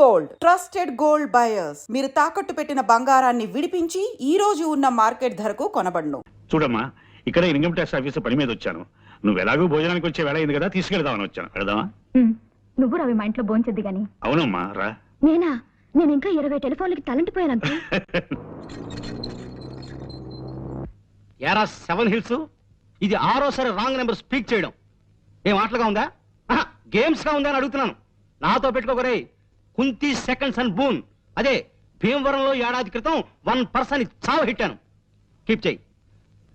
Gold. Trusted gold buyers. మీరు తాకట్టు పెట్టిన బంగారాన్ని విడిపించి ఈ రోజు ఉన్న మార్కెట్ ధరకు కొనబడును. చూడమ్మా ఇక్కడ ఇన్కమ్ ట్యాక్స్ ఆఫీసర్ పని మీద వచ్చాను. నువ్వు ఎలాగో భోజనానికి వచ్చే వేళ అయింది కదా తీసుకెళ్దామని వచ్చాను. వెళదామా? నువ్వు రవి మా ఇంట్లో భోంచొద్దు గాని. అవునమ్మా రా. నేనా? నేను ఇంకా ఇరవై టెలిఫోన్లకి తలంటిపోయాను ఎరా సెవెన్ హిల్స్? ఇది ఆరోసారి రాంగ్ నెంబర్ స్పీక్ చేయడం. ఏం ఆటలుగా ఉందా? గేమ్స్గా ఉందా అని అడుగుతున్నాను. నాతో పెట్టుకోకరే కుంతి సెకండ్స్ అండ్ బూన్. అదే భీమవరంలో ఏడాది క్రితం వన్ పర్సన్ చావు హిట్టాను. కీప్ చేయి.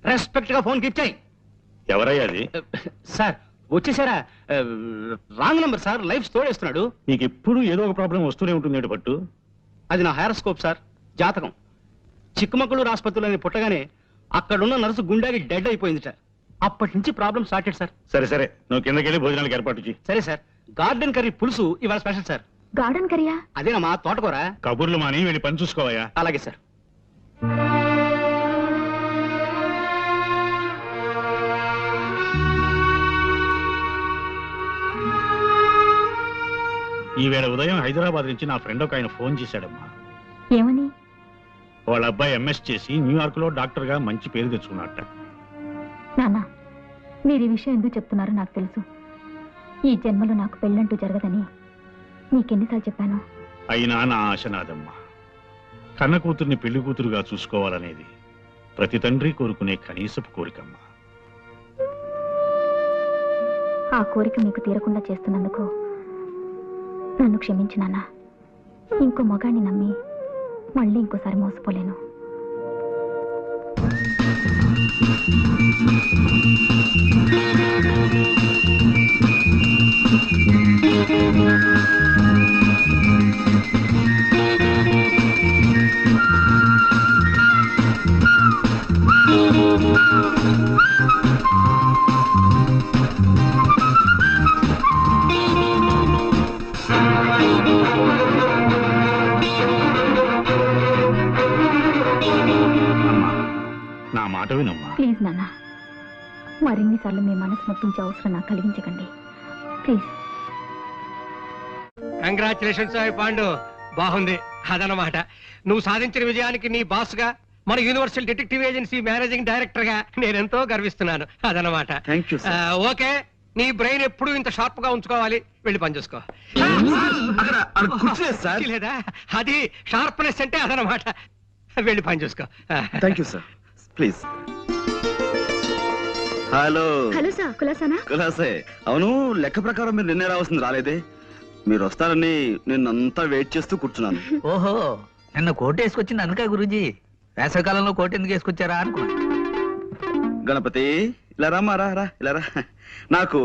రెస్పెక్ట్గా ఫోన్ కీప్ చేయి. ఎవరయ్యా అది? సార్ వచ్చేసారా? రాంగ్ నెంబర్ సార్ లైఫ్ తోడేస్తున్నాడు నీకు ఎప్పుడు ఏదో ఒక ప్రాబ్లం వస్తూనే ఉంటుంది పట్టు? అది నా హైరోస్కోప్ సార్ జాతకం. చిక్కమగళూరు ఆసుపత్రిలో పుట్టగానే అక్కడున్న నర్సు గుండాకి డెడ్ అయిపోయింది సార్ అప్పటి నుంచి ప్రాబ్లం స్టార్టెడ్ సార్. సరే సరే. నువ్వు కిందకి వెళ్ళి భోజనానికి ఏర్పాటు చేయి. సరే సార్. గార్డెన్ కర్రీ పులుసు ఇవాళ స్పెషల్ సార్. గార్డెన్ కరియా? అదేనమ్మా తోటకూర? కబుర్లు మాని వెళ్ళి పని చూసుకోవయ్యా. అలాగే సార్. ఈవేళ ఉదయం హైదరాబాద్ నుంచి నా ఫ్రెండ్ ఒక ఆయన ఫోన్ చేశాడమ్మా. ఏమని? వాళ్ళ అబ్బాయి ఎంఎస్ చేసి న్యూయార్క్లో డాక్టర్గా మంచి పేరు తెచ్చుకున్నట్ట నాన్న మీరు ఈ విషయం ఎందుకు చెప్తున్నారో నాకు తెలుసు. ఈ జన్మలో నాకు పెళ్ళంటూ జరగదని నీకెన్నిసార్లు చెప్పాను? అయినా నా ఆశ నాదమ్మా. కన్న కూతుర్ని పెళ్ళి కూతురుగా చూసుకోవాలనేది ప్రతి తండ్రి కోరుకునే కనీసపు కోరికమ్మా. ఆ కోరిక మీకు తీరకుండా చేస్తున్నందుకు నన్ను క్షమించు నాన్న. ఇంకో మగాడిని నమ్మి మళ్ళీ ఇంకోసారి మోసపోలేను. అమ్మా నా మాట వినమ్మా. ప్లీజ్ నాన్న. మరిన్నిసార్లు మీ మనసు నొప్పించే అవసరం నాకు కలిగించకండి. ప్లీజ్. కంగ్రాచులేషన్స్ సాయి పాండు. బాగుంది. అదనమాట నువ్వు సాధించిన విజయానికి నీ బాస్గా మన యూనివర్సల్ డిటెక్టివ్ ఏజెన్సీ మేనేజింగ్ డైరెక్టర్గా నేనెంతో గర్విస్తున్నాను. అదనమాట ఓకే. నీ బ్రెయిన్ ఎప్పుడు ఇంత షార్ప్గా ఉంచుకోవాలి. వెళ్ళి పని చూసుకో. లేదా అది షార్ప్నెస్ అంటే అదనమాట వెళ్ళి పని చూసుకో. Thank you sir please hello hello sir కులాసానా? కులాసే. అవును లెక్క ప్రకారం మీరు నిన్నే రావాల్సింది రాలేదే. మీరు వస్తారని నిన్నంతా వెయిట్ చేస్తూ కూర్చున్నాను. ఓహో నిన్న కోట్ వేసుకొచ్చింది అనుకా గురూజీ. వేసవికాలంలో కోట్ ఎందుకు వేసుకొచ్చారా అనుకున్నా. గణపతి ఇలా రామా రా రా ఇలా రా. నాకు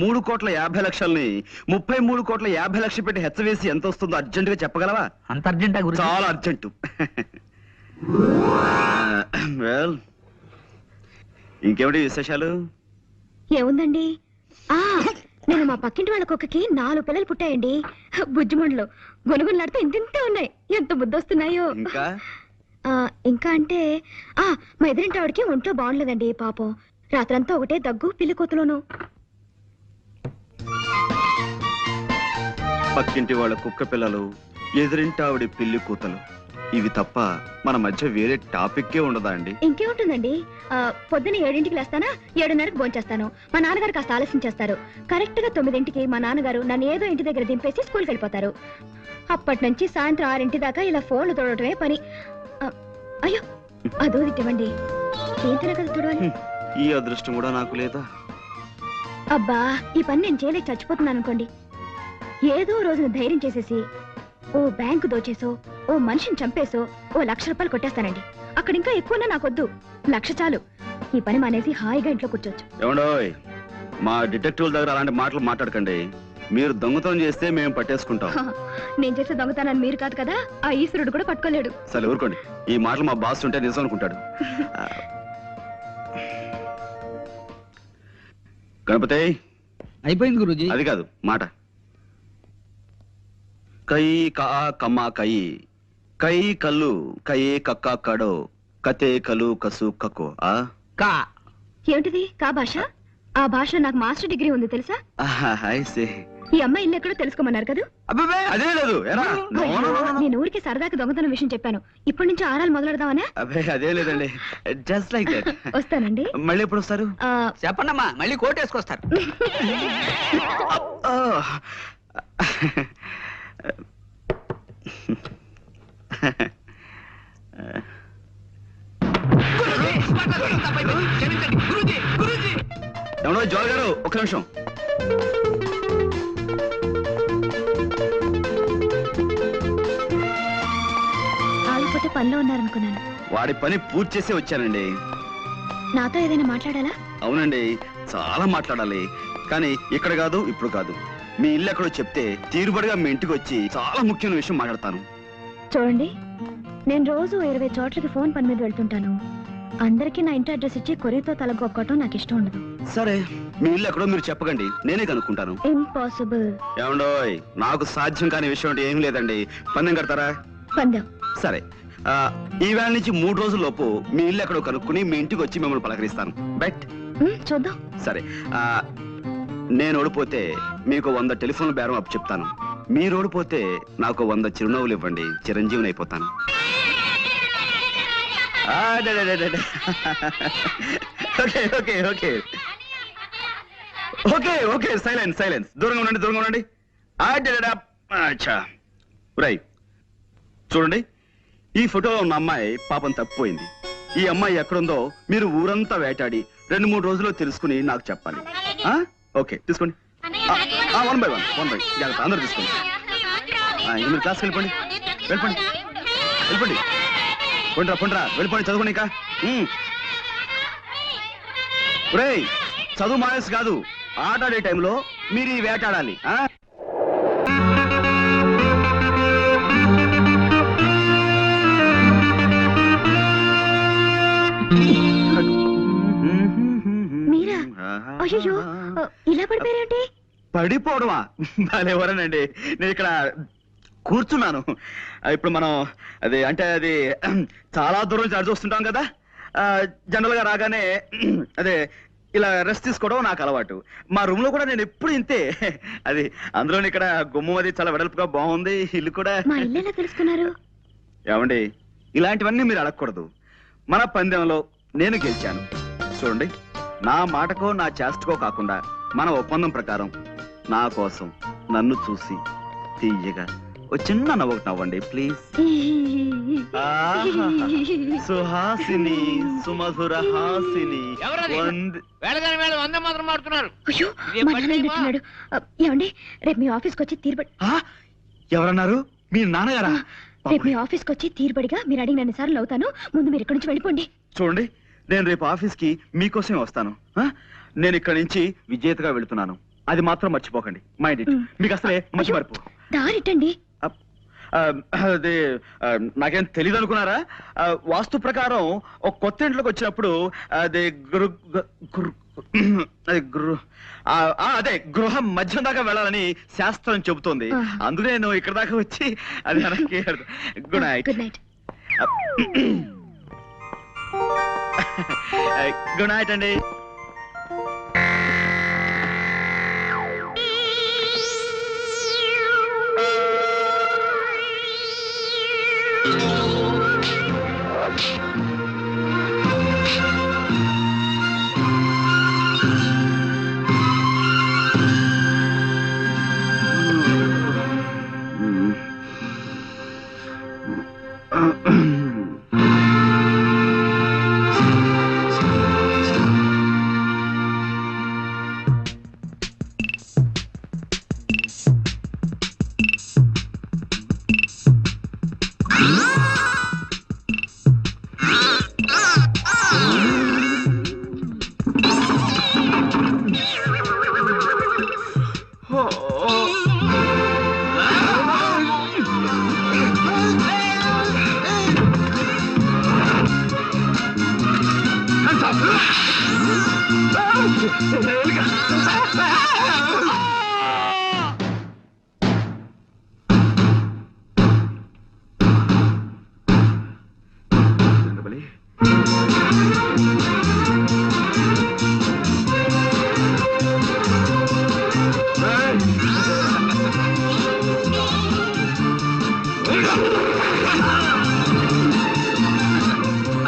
మూడు కోట్ల యాభై లక్షల్ని ముప్పై మూడు కోట్ల యాభై లక్షలు పెట్టి హెచ్చవేసి ఎంత వస్తుందో అర్జెంట్గా చెప్పగలవా? అంత అర్జెంటా చాలా అర్జెంటు. వెల్ ఇంకేమిటి విశేషాలు? ఏముందండి? ఆ నేను మా పక్కింటి వాళ్ళ కుక్కకి నాలుగు పిల్లలు పుట్టాయండి. బుజ్జిమండలు గొనుగులాడితే ఇంతింతే ఉన్నాయి. ఎంత బుద్ధొస్తున్నాయో ఇంకా? ఇంకా అంటే ఆ మా ఎదురింటి ఆవిడకి ఒంట్లో బాగుండలేదండి పాపం. రాత్రంతా ఒకటే దగ్గు పిల్లి కోతలోను పక్కింటి వాళ్ళ కుక్క పిల్లలు ఎదురింటి ఆవిడ పిల్లి కూతలు ఇవి తప్ప మన మధ్య వేరే టాపిక్కే ఉండదా అండి? ఇంకేముంటుందండి ఆ, పొద్దున్న ఏడింటికి లేస్తానా ఏడున్నరకు భోంచేస్తాను. మా నాన్నగారు కాస్త ఆలస్యం చేస్తారు. కరెక్ట్గా తొమ్మిదింటికి మా నాన్నగారు నన్ను ఏదో ఇంటి దగ్గర దింపేసి స్కూల్కి వెళ్ళిపోతారు. అప్పటి నుంచి సాయంత్రం ఆరింటి దాకా ఇలా ఫోన్లు తోడటమే పని. అయ్యో అదో ఇవ్వండి చేతన కదా తుడవాలి. ఈ అదృష్టం కూడా నాకు లేదా? అబ్బా ఈ పని నేను చేయలేక చచ్చిపోతున్నాను అనుకోండి. ఏదో రోజున ధైర్యం చేసేసి ఓ బ్యాంకు దోచేసో ఓ మనిషిని చంపేసో ఓ లక్ష రూపాయలు కొట్టేస్తానండి. అక్కడ ఇంకా ఎక్కువన్నా నాకొద్దు. లక్ష చాలు. ఈ పని మానేసి హాయిగా ఇంట్లో కూర్చోవచ్చు. ఏమండోయ్ మా డిటెక్టివ్ దగ్గర అలాంటి మాటలు మాట్లాడకండి. మీరు దొంగతనం చేస్తే మేము పట్టేసుకుంటాం. నేను చేసే దొంగతనాన్ని మీరు కాదు కదా ఆ ఈశ్వరుడు కూడా పట్టుకోలేడు. సరే ఊరుకోండి. ఈ మాటలు మా బాస్ ఉంటే నిజం అనుకుంటాడు. గణపతి అయిపోయింది గురూజీ. అది కాదు మాట. కై కా కమ్మ కై కై కల్లు కై కక్క కడో కతే కలు కసు కకో ఆ? కా. ఏమిటిది? కా భాష? ఆ భాషలో నాకు మాస్టర్ డిగ్రీ ఉంది తెలుసా? ఐ సే ఈ అమ్మాయి ఇల్లు ఎక్కడో తెలుసుకోమన్నారు కదా? అబ్బే అదే లేదు. ఎరా నో, నో, నో, నో. నేను ఊరికి సరదాకి దొంగతనం విషయం చెప్పాను. ఇప్పటి నుంచి ఆరాలు మొదలెడదామనే? అబ్బే అదే లేదండి. జస్ట్ లైక్ దట్ వస్తానండి. మళ్ళీ ఎప్పుడు వస్తారు? ఆ, చెప్పండమ్మా మళ్ళీ కోట్ వేసుకొస్తారు. Oh. ఎవడో జోల్ గారు ఒక్క నిమిషం. ఆగిపోతే పనిలో ఉన్నారనుకున్నాను. వాడి పని పూర్తి చేసి వచ్చానండి. నాతో ఏదైనా మాట్లాడాలా? అవునండి చాలా మాట్లాడాలి. కానీ ఇక్కడ కాదు ఇప్పుడు కాదు. మీ ఇల్లు ఎక్కడో చెప్తే తీరుబడిగా మీ ఇంటికి వచ్చి చాలా ముఖ్యమైన విషయం మాట్లాడతాను. చూడండి నేను రోజు ఇరవై చోట్లకి ఫోన్ పని మీద వెళ్తుంటాను. అందరికీ నా ఇంటి అడ్రస్ ఇచ్చి కొరియతో తలగొక్కటం నాకు ఇష్టం ఉండదు. సరే మీ ఇల్లు ఎక్కడో మీరు చెప్పకండి నేనే కనుక్కుంటాను. ఇంపాసిబుల్ ఏమండోయ్ నాకు సాధ్యం కాని విషయం అంటే ఏం లేదండి. పందెం కడతారా? పందెం. సరే. ఆ, ఈ వేళ నుంచి మూడు రోజుల లోపు మీ ఇల్లు ఎక్కడో కనుక్కుని మీ ఇంటికి వచ్చి మిమ్మల్ని పలకరిస్తాను. బట్. చూద్దాం. సరే. నేను ఓడిపోతే మీకు వంద టెలిఫోన్ బేరం అప్పు చెప్తాను. మీరు ఓడిపోతే నాకు వంద చిరునవ్వులు ఇవ్వండి. చిరంజీవిని అయిపోతాను. Okay okay okay. Okay okay silence silence దూరంగా ఉండండి దూరంగా ఉండండి. అచ్చా రైట్ చూడండి. ఈ ఫోటోలో ఉన్న అమ్మాయి పాపం తప్పిపోయింది. ఈ అమ్మాయి ఎక్కడుందో మీరు ఊరంతా వేటాడి రెండు మూడు రోజుల్లో తెలుసుకుని నాకు చెప్పాలి. ఆ? ఓకే తీసుకోండి. One by one one by జాగ్రత్త అందరూ తీసుకోండి. మీరు క్లాస్కి వెళ్ళిపోండి. వెళ్ళిపోండి. వెళ్ళిపోండి. పండ్రా పండ్రా. వెళ్ళిపోండి చదువుకోండి ఇంకా. ఒరేయ్ చదువు మానేసి కాదు. ఆట ఆడే టైంలో మీరు ఈ వేటాడాలి. మీరా? అయ్యయ్యో, ఆ, ఇలా పడిపోయారేంటి పడిపోవడమా? ఎవరనండి నేను ఇక్కడ కూర్చున్నాను. ఇప్పుడు మనం అది అంటే అది చాలా దూరం నుంచి అడిచి వస్తుంటాం కదా? జనరల్గా రాగానే అదే ఇలా రెస్ట్ తీసుకోవడం నాకు అలవాటు. మా రూమ్లో కూడా నేను ఎప్పుడు ఇంతే. అది అందులో ఇక్కడ గుమ్మం అది చాలా వెడల్పుగా బాగుంది ఇల్లు కూడా. తెలుసుకున్నారు? ఏమండి ఇలాంటివన్నీ మీరు అడగకూడదు. మన పందెంలో నేను గెలిచాను. చూడండి. నా మాటకో నా చేష్టకో కాకుండా మన ఒప్పందం ప్రకారం నా కోసం నన్ను చూసి తీయగా ఓ చిన్న నవ్వు నవ్వండి ప్లీజ్ సుహాసిని సుమధుర హాసిని. మాత్రం మాడుతున్నారు ఏమండి రేపు మీ ఆఫీస్కి వచ్చి తీరుబడి ఆ? ఎవరన్నారు? మీ నాన్నగారా? రేపు మీ ఆఫీస్కి వచ్చి తీరుబడిగా మీరు అడిగిన సార్లు అవుతాను ముందు మీరు ఇక్కడి నుంచి వెళ్ళిపోండి. చూడండి నేను రేపు ఆఫీస్కి మీకోసమే వస్తాను? నేను ఇక్కడి నుంచి విజేతగా వెళుతున్నాను. అది మాత్రం మర్చిపోకండి. మైండ్ ఇట్ మ్. మీకు అసలే మంచి మరుపు. దారిటండి అది నాకేం తెలియదు అనుకున్నారా? వాస్తు ప్రకారం ఒక కొత్త ఇంట్లోకి వచ్చినప్పుడు అది గృ గృ- గృ- అది గృహం మధ్యం దాకా వెళ్ళాలని శాస్త్రం చెబుతోంది. అందుకే నేను ఇక్కడ దాకా వచ్చి అది గుడ్ నైట్ గుడ్ నైట్ అండి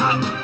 Ah!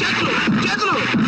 చేతులు చేతులు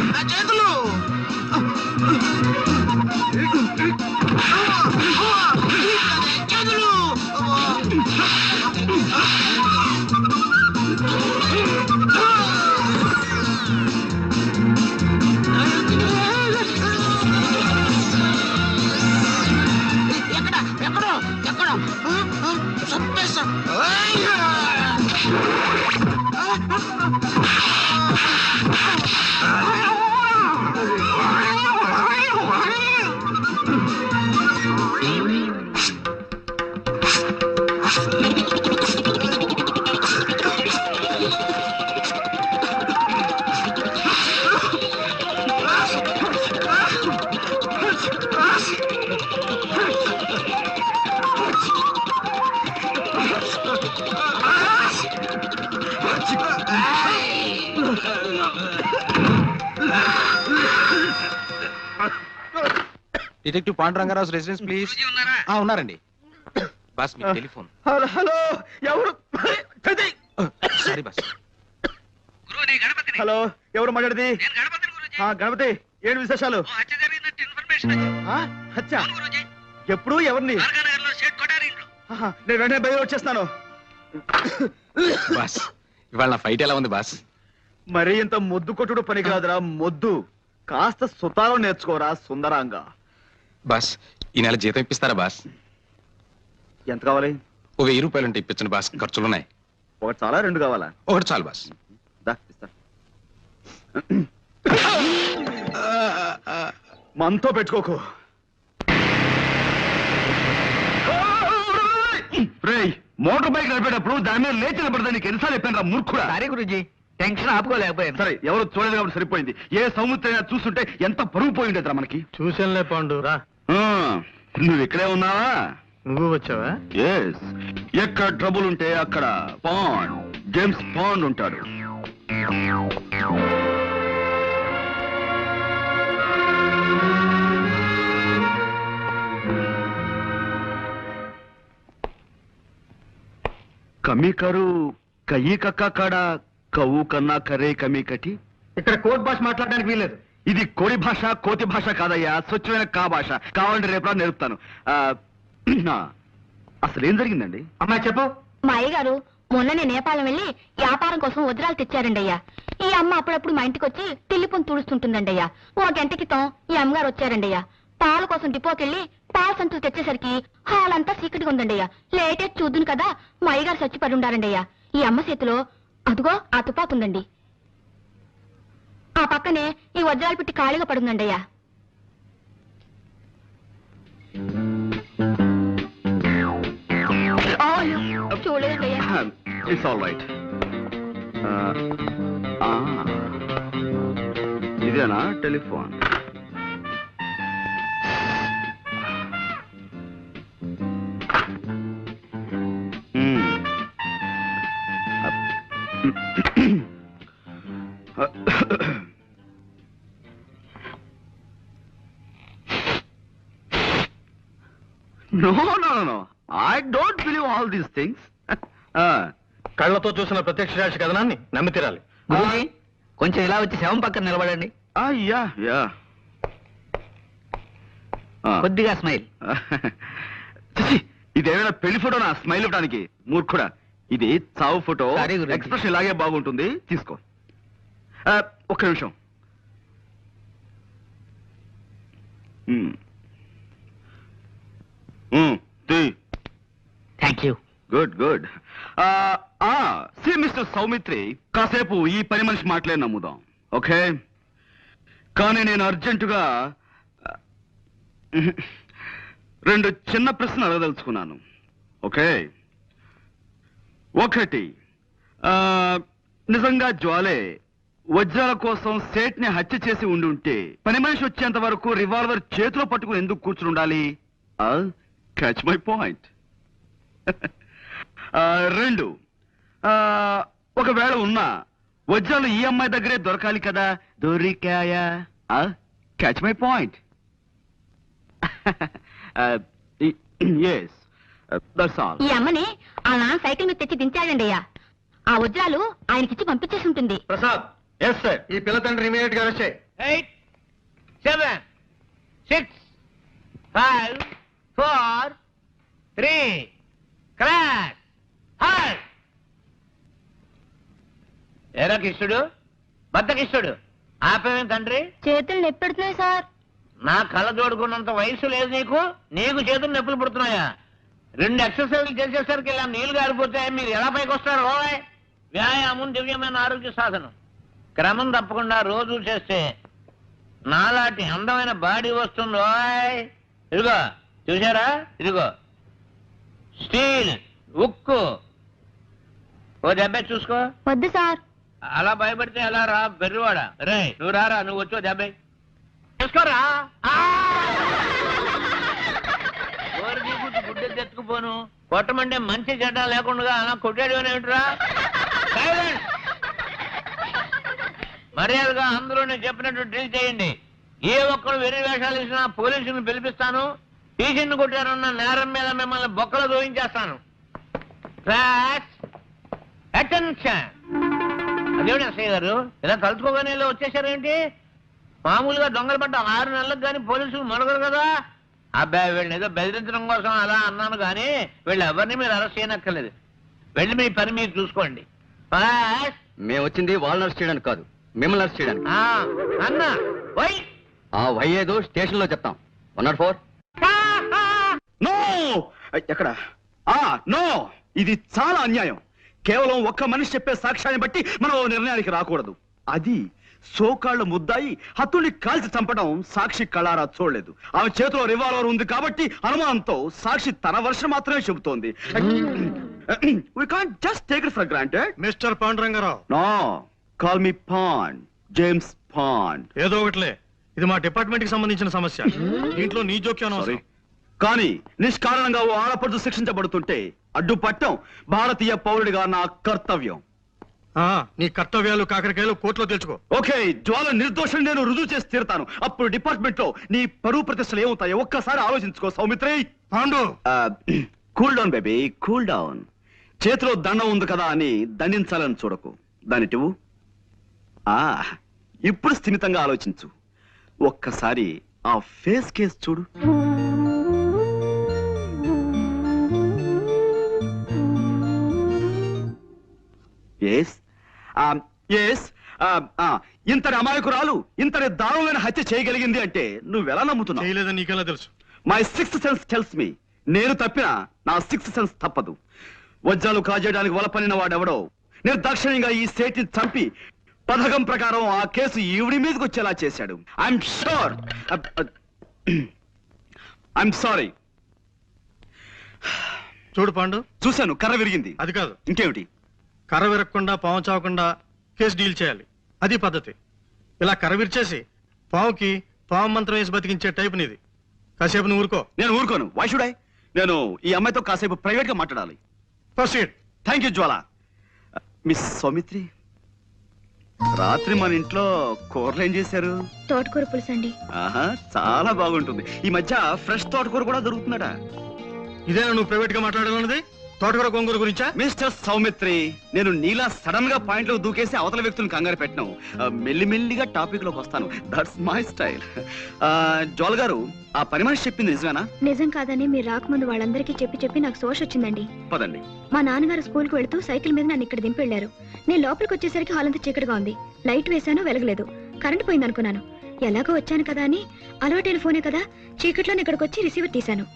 డిటెక్టివ్ పాండురంగారావు రెసిడెన్స్ ప్లీజ్ ఉన్నారండి. బస్ మీ టెలిఫోన్. హలో హలో ఎవరు. Sorry boss. హలో ఎవరు మాట్లాడేది? ఆ, గణపతి ఏంటి విశేషాలు? ఎప్పుడు ఎవరిని? నేను వెంటనే బయలు వచ్చేస్తాను. బాస్ ఇవాళ నా ఫైట్ ఎలా ఉంది బాస్? మరీ ఇంత మొద్దు కొట్టుడు పని కాదురా మొద్దు. కాస్త సుతారం నేర్చుకోరా సుందరాంగా. బాస్ ఈ నెల జీతం ఇప్పిస్తారా బాస్? ఎంత కావాలి? ఓ వెయ్యి రూపాయలు ఉంటే ఇప్పించండి బాస్ ఖర్చులున్నాయి. ఒకటి చాలా రెండు కావాలా? ఒకటి చాలు బాస్. దా, ఇస్తా. మనతో పెట్టుకోకు. రేయ్ మోటార్ బైక్ నడిపేటప్పుడు దాని మీద లేచి నిలబడదా నీకు ఎన్నిసార్లు చెప్పాను మూర్ఖుడా. సారీ గురుజీ టెన్షన్ ఆపుకోలేకపోయాను. సరే ఎవరు చూడలేదు కాబట్టి సరిపోయింది. ఏ సముద్రం చూస్తుంటే ఎంత పరుగు పోయిండేదిరా మనకి? చూసానులే పాండు రా. నువ్వు ఇక్కడే ఉన్నావా? నువ్వు వచ్చావా? ఎస్ ఎక్కడ ట్రబుల్ ఉంటే అక్కడ పాండ్ జేమ్స్ పాండ్ ఉంటాడు. కమి కరు కయ్యి కక్క కాడ కవ్వు కన్నా కరే కమి కటి ఇక్కడ కోర్ట్ భాష మాట్లాడడానికి వీల్లేదు. ఇది కోడి భాష కోతి భాష కాదయ్యా స్వచ్ఛమైన కా భాష. కావాలంటే రేపు నేర్పుతాను. అసలు ఏం జరిగిందండి? అమ్మాయి చెప్పు. మా అయ్యగారు మొన్ననే నేపాలం వెళ్ళి వ్యాపారం కోసం వజ్రాలు తెచ్చారండి అయ్యా ఈ అమ్మ అప్పుడప్పుడు మా ఇంటికి వచ్చి తిల్లిపొని తుడుస్తుంటుందండి అయ్యా ఓ గంట క్రితం ఈ అమ్మగారు వచ్చారండి అయ్యా పాల కోసం డిపోకెళ్ళి పాల సంతులు తెచ్చేసరికి హాల్ అంతా చీకటిగా ఉందండి అయ్యా లేటే చూద్దును కదా మా అయ్యగారు చచ్చిపడి ఉండారండి అయ్యా ఈ అమ్మ చేతిలో అదిగో ఆ తుపాకు ఉందండి ఆ పక్కనే ఈ వజ్రాలు పెట్టి ఖాళీగా పడుందండి అయ్యా చూడలేదండి అయ్యా ఇట్స్ ఆల్ రైట్ ఇదేనా telephone? No no no I don't believe all these things కళ్ళతో చూసిన ప్రత్యక్ష సాక్షి కథనాన్ని నమ్మి తీరాలి. గురుజీ కొంచెం ఇలా వచ్చి శవం పక్కన నిలబడండి. యా యా కొద్దిగా స్మైల్. ఇదేమైనా పెళ్ళి ఫోటో నా స్మైల్ ఇవ్వడానికి? మూర్ఖుడా. ఇది చావు ఫోటో. ఎక్స్ప్రెషన్ ఇలాగే బాగుంటుంది. తీసుకో. ఒక్క నిమిషం. తీ. Thank you good good see mister Soumitri కాసేపు ఈ పని మనిషి మాటలే నమ్ముదాం. ఓకే? కానీ నేను అర్జెంటుగా రెండు చిన్న ప్రశ్నలు అడగదలుచుకున్నాను. ఓకే? ఒకటి నిజంగా జ్వాలే వజ్రాల కోసం సేట్ని హత్య చేసి ఉండి ఉంటే పని మనిషి వచ్చేంత వరకు రివాల్వర్ చేతిలో పట్టుకుని ఎందుకు కూర్చుని ఉండాలి? క్యాచ్ మై పాయింట్ రెండు. ఒకవేళ ఉన్నా వజ్రాలు ఈ అమ్మాయి దగ్గరే దొరకాలి కదా? దొరికాయా? Catch my point yes that's all ఈ అమ్మని ఆ నాన్న సైకిల్ మీద తెచ్చి దించాడండి అయ్యా. ఆ వజ్రాలు ఆయనకిచ్చి పంపించేసి ఉంటుంది ప్రసాద్. ఎస్ సార్ ఈ పిల్ల తండ్రి ఇమీడియట్గా అరెస్ట్ చేయి. Eight seven six five four three class hi ఎరా కిష్టుడు బద్ద కిష్టుడు ఆపేమేం తండ్రి? చేతులు నొప్పెడుతున్నాయి సార్. నా కళ్ళ జోడుకున్నంత వయసు లేదు నీకు? నీకు చేతులు నొప్పులు పుడుతున్నాయా? రెండు ఎక్సర్సైజ్లు చేసేసరికి ఇలా నీళ్ళు గారిపోతే మీరు ఎలా పైకి వస్తారు ఓయ్! వ్యాయామం దివ్యమైన ఆరోగ్య సాధనం. క్రమం తప్పకుండా రోజు చేస్తే నాలాంటి అందమైన బాడీ వస్తుంది ఓయ్! ఇదిగో. చూసారా ఇదిగో. స్టీల్ ఉక్కు. ఓ దెబ్బ చూసుకో. వద్దు సార్. అలా భయపడితే ఎలా రా? బెర్రివాడ. రే నువ్వు రారా? నువ్వు వచ్చో దెబ్బై గుడ్డు గుడ్డెలు తెచ్చుకుపోను. కొట్టమంటే మంచి చెడ్డ లేకుండా అలా కొట్టాడు ఏమిట్రా! మర్యాదగా అందరూ నేను చెప్పినట్టు డ్రిల్ చేయండి. ఏ ఒక్కరు వెర్రి వేషాలు ఇచ్చినా పోలీసులను పిలిపిస్తాను. టీచర్ని కొట్టారన్న నేరం మీద మిమ్మల్ని బొక్కలు దోయించేస్తాను. అటెన్షన్ అదేమిటి అసయ్య గారు? ఇలా కలుసుకోగానే ఇలా వచ్చేసారేంటి మామూలుగా దొంగలు పడ్డ ఆరు నెలలకు కానీ పోలీసులు మొదలగరు కదా? అబ్బాయి వీళ్ళని ఏదో బెదిరించడం కోసం అలా అన్నాను కానీ వీళ్ళు ఎవరిని మీరు అరెస్ట్ చేయనక్కర్లేదు. వెళ్ళి మీ పని మీరు చూసుకోండి. మేము వచ్చింది వాళ్ళని అరెస్ట్ చేయడానికి కాదు మిమ్మల్ని అరెస్ట్ చేయడానికి. ఆ, అన్న వై. ఆ వై ఏదో స్టేషన్లో చెప్తాం. One not four. నో! ఎక్కడ? ఆ నో! ఇది చాలా అన్యాయం. కేవలం ఒక్క మనిషి చెప్పే సాక్ష్యాన్ని బట్టి మనం ఓ నిర్ణయానికి రాకూడదు. అది సోకాళ్ళు ముద్దాయి హత్తుల్ని కాల్చి చంపడం సాక్షి కళారా చూడలేదు. ఆమె చేతిలో రివాల్వర్ ఉంది కాబట్టి అనుమానంతో సాక్షి తన వర్షం మాత్రమే చెబుతోంది. We can't just take it for granted mister Pandurangarao. No call me Bond James Bond ఏదో ఒకటిలే. ఇది మా డిపార్ట్మెంట్కి సంబంధించిన సమస్య. దీంట్లో నీ జోక్యం సారీ కానీ నిష్కారణంగా ఓ ఆడపడుచు శిక్షించబడుతుంటే అడ్డుపట్టం భారతీయ పౌరుడిగా నా కర్తవ్యం. ఆ, నీ కర్తవ్యాలు కాకరకాయలు కోర్టులో తెలుసుకో. ఓకే జ్వాల నిర్దోషం నేను రుజువు చేసి తీరుతాను. అప్పుడు డిపార్ట్మెంట్లో నీ పరువు ప్రతిష్టలు ఏమవుతాయి ఒక్కసారి ఆలోచించుకో Soumitri. Pandu. Cool down baby cool down. చేతిలో దండం ఉంది కదా అని దండించాలని చూడకు. దానిటివు ఆ ఇప్పుడు స్థిమితంగా ఆలోచించు. ఒక్కసారి ఆ ఫేస్ కేస్ చూడు. ఎస్ ఎస్ ఇంతటి అమాయకురాలు ఇంతటి దారుణమైన హత్య చేయగలిగింది అంటే నువ్వెలా నమ్ముతున్నావు? చేయలేదని నీకెలా తెలుసు? My sixth sense tells me నేను తప్పినా నా సిక్స్త్ సెన్స్ తప్పదు. వజ్రాలు కాజేయడానికి వలపనిన వాడెవడో నిర్దాక్షిణ్యంగా ఈ సేటిని చంపి పథకం ప్రకారం ఆ కేసు ఈవిడి మీదకి వచ్చేలా చేశాడు ఐఎమ్ షూర్ ఐఎమ్ సారీ చూడు పాండు. చూశాను కర్ర విరిగింది. అది కాదు. ఇంకేమిటి? కర్ర విరగకుండా పాము చావకుండా కేసు డీల్ చేయాలి. అది పద్ధతి. ఇలా కర్ర విరిచేసి పావుకి పాము మంత్రం వేసి బతికించే టైప్ నీది. కాసేపు నువ్వు ఊరుకో. నేను ఊరుకోను. వై షుడ్ ఐ నేను ఈ అమ్మాయితో కాసేపు ప్రైవేట్గా మాట్లాడాలి. Proceed thank you Jwala. Miss Soumitri. రాత్రి మన ఇంట్లో కూరలు ఏం చేశారు? తోటకూర పులుసు అండి ఆహా చాలా బాగుంటుంది. ఈ మధ్య ఫ్రెష్ తోటకూర కూడా దొరుకుతుందట. ఇదేనా నువ్వు ప్రైవేట్గా మాట్లాడాలన్నది? తోటకూర గోంగూర గురించా? మిస్టర్ సౌమిత్రి నేను నీలా సడన్గా పాయింట్లో దూకేసి అవతల వ్యక్తులను కంగారు పెట్టను. మెల్లిమెల్లిగా టాపిక్లోకి వస్తాను. దట్స్ మై స్టైల్ జోల్ గారు ఆ పని మనిషి చెప్పింది నిజమేనా? నిజం కాదని మీరు రాకముందు వాళ్ళందరికీ చెప్పి చెప్పి నాకు సోష వచ్చిందండి. పదండి. మా నాన్నగారు స్కూల్కి వెళ్తూ సైకిల్ మీద నన్ను ఇక్కడ దింపి వెళ్ళారు. నేను లోపలికి వచ్చేసరికి హాల్ అంతా చీకటిగా ఉంది. లైట్ వేశాను వెలగలేదు. కరెంట్ పోయింది అనుకున్నాను. ఎలాగో వచ్చాను కదా అని అలవాటైన ఫోనే కదా చీకట్లోనే ఇక్కడికి వచ్చి రిసీవర్ తీశాను.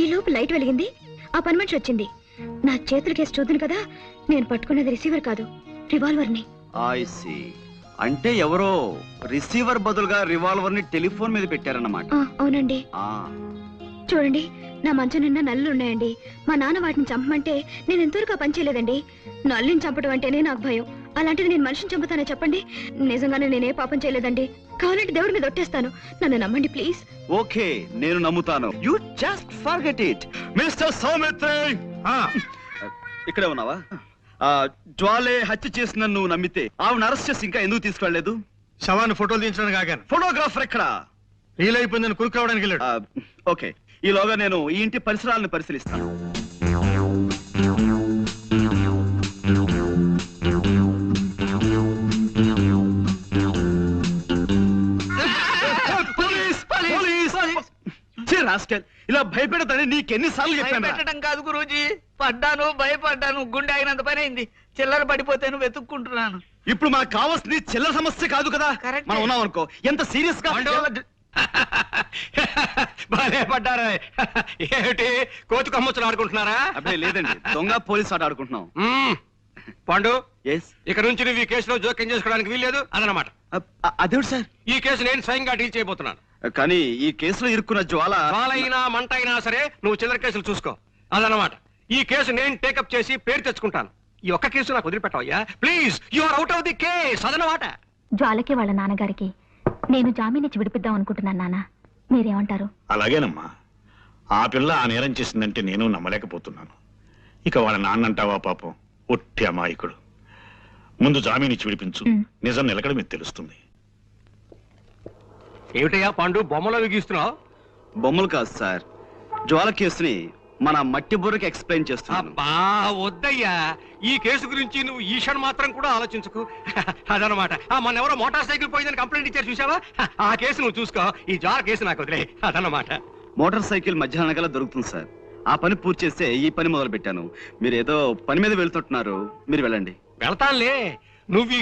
ఈ లోపు లైట్ వెలిగింది ఆ పని మనిషి వచ్చింది. నా చేతుల కేసు చూద్దును కదా? నేను పట్టుకున్నది రిసీవర్ కాదు రివాల్వర్ని. ఐ సి అంటే ఎవరో రిసీవర్ బదులుగా రివాల్వర్ని టెలిఫోన్ మీద పెట్టారన్నమాట. అవునండి. ఆ, చూడండి నా మంచం నిండా నల్లు ఉన్నాయండి. మా నాన్న వాటిని చంపమంటే నేను ఎంతవరకు ఆ పని చేయలేదండి. నల్లుని చంపడం అంటేనే నాకు భయం. అలాంటిది నేను మనిషిని చంపుతానే చెప్పండి. నిజంగానే నేనే పాపం చేయలేదండి. కావాలంటే దేవుడి మీద ఒట్టేస్తాను. నన్ను నమ్మండి ప్లీజ్. ఓకే నేను నమ్ముతాను. You just forget it mister Soumitri ఇక్కడే ఉన్నావా? ఆ, జ్వాలే హత్య చేసిన నువ్వు నమ్మితే ఆవిడ అరెస్ట్ చేసి ఇంకా ఎందుకు తీసుకెళ్ళలేదు శవాన్ని ఫోటోలు తీయించడానికి ఆగాను. ఫోటోగ్రాఫర్ ఎక్కడ? రీల్ అయిపోయిందని కురుకు రావడానికి వెళ్ళాడు. ఓకే. ఈలోగా నేను ఈ ఇంటి పరిసరాలను పరిశీలిస్తాను. Rascal. ఇలా భయపెడతానని నీకెన్నిసార్లు చెప్పాను భయపెట్టడం కాదు గురూజీ. పడ్డాను భయపడ్డాను గుండె అయినంత పని అయింది చిల్లర పడిపోతేను వెతుక్కుంటున్నాను. ఇప్పుడు మనకు కావాల్సింది చిల్లర సమస్య కాదు కదా. Correct. మనం ఉన్నాం అనుకో. ఎంత సీరియస్గా భలే పడ్డారా. ఏమిటి? కోతి కొమ్మచ్చులు ఆడుకుంటున్నారా? అబ్బే లేదండి. దొంగ పోలీస్ ఆట ఆడుకుంటున్నాం. మ్మ్. పాండు. ఎస్ ఇక నుంచి నువ్వు ఈ కేసులో జోక్యం చేసుకోవడానికి వీల్లేదు అదనమాట అదేవిడు సార్? ఈ కేసు నేను స్వయంగా డీల్ చేయబోతున్నాను. కానీ ఈ కేసులో ఇరుక్కున్న జ్వాల పాలైనా మంట అయినా సరే నువ్వు చిల్లర కేసులు చూసుకో. అదనమాట ఈ కేసు నేను టేకప్ చేసి పేరు తెచ్చుకుంటాను. ఈ ఒక్క కేసు నాకు వదిలిపెట్టవయ్యా. Please you are out of the case అదనమాట జ్వాలకి వాళ్ళ నాన్నగారికి నేను జామీన్ ఇచ్చి విడిపిద్దాం అనుకుంటున్నాను నాన్న. మీరేమంటారు? అలాగేనమ్మా. ఆ పిల్ల ఆ నేరం చేసిందంటే నేను నమ్మలేకపోతున్నాను. ఇక వాళ్ళ నాన్నంటావా పాపం? ఒట్టి అమాయకుడు. ముందు జామీన్ ఇచ్చి విడిపించు. నిజం నిలకడ మీకు తెలుస్తుంది. ఏమిటయ్యా పాండు బొమ్మలో గీస్తున్నావు? బొమ్మలు కాదు సార్. జ్వాల కేసుని మన మట్టి బుర్రకి ఎక్స్ప్లెయిన్ చేస్తున్నాను. అబ్బా వద్దయ్యా. ఈ కేసు గురించి నువ్వు ఈషన్ మాత్రం కూడా ఆలోచించుకు. అదనమాట. ఆ మొన్న ఎవరో మోటార్ సైకిల్ పోయిందని కంప్లైంట్ ఇచ్చారు చూసావా ఆ కేసు నువ్వు చూసుకో. ఈ జార్ కేసు నాకు వదిలే. అదనమాట. మోటార్ సైకిల్ మధ్యాహ్నం కల్లా దొరుకుతుంది సార్. ఆ పని పూర్తి చేస్తే ఈ పని మొదలు పెట్టాను మీరు ఏదో పని మీద వెళ్తుంటున్నారు మీరు వెళ్ళండి. వెళ్తానులే. నువ్వు ఈ